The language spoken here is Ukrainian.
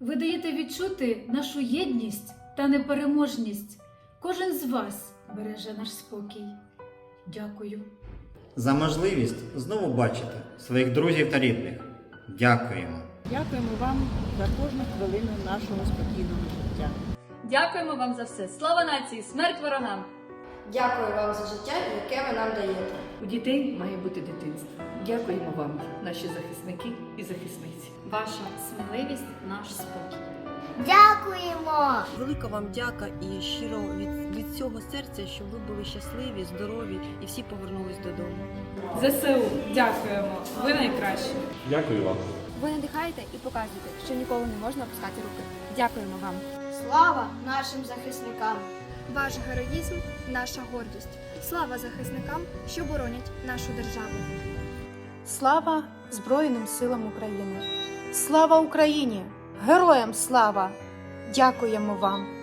Ви даєте відчути нашу єдність та непереможність. Кожен з вас береже наш спокій. Дякую. За можливість знову бачити своїх друзів та рідних. Дякуємо. Дякуємо вам за кожну хвилину нашого спокійного життя. Дякуємо вам за все. Слава нації! Смерть ворогам! Дякую вам за життя, яке ви нам даєте. У дітей має бути дитинство. Дякуємо вам, наші захисники і захисниці. Ваша сміливість наш спокій. Дякуємо! Велика вам дяка і щиро від, від цього серця, щоб ви були щасливі, здорові і всі повернулись додому. ЗСУ, дякуємо. Ви найкращі. Дякую вам. Ви надихаєте і показуєте, що ніколи не можна опускати руки. Дякуємо вам. Слава нашим захисникам! Ваш героїзм наша гордість. Слава захисникам, що боронять нашу державу. Слава Збройним силам України! Слава Україні! Героям слава! Дякуємо вам!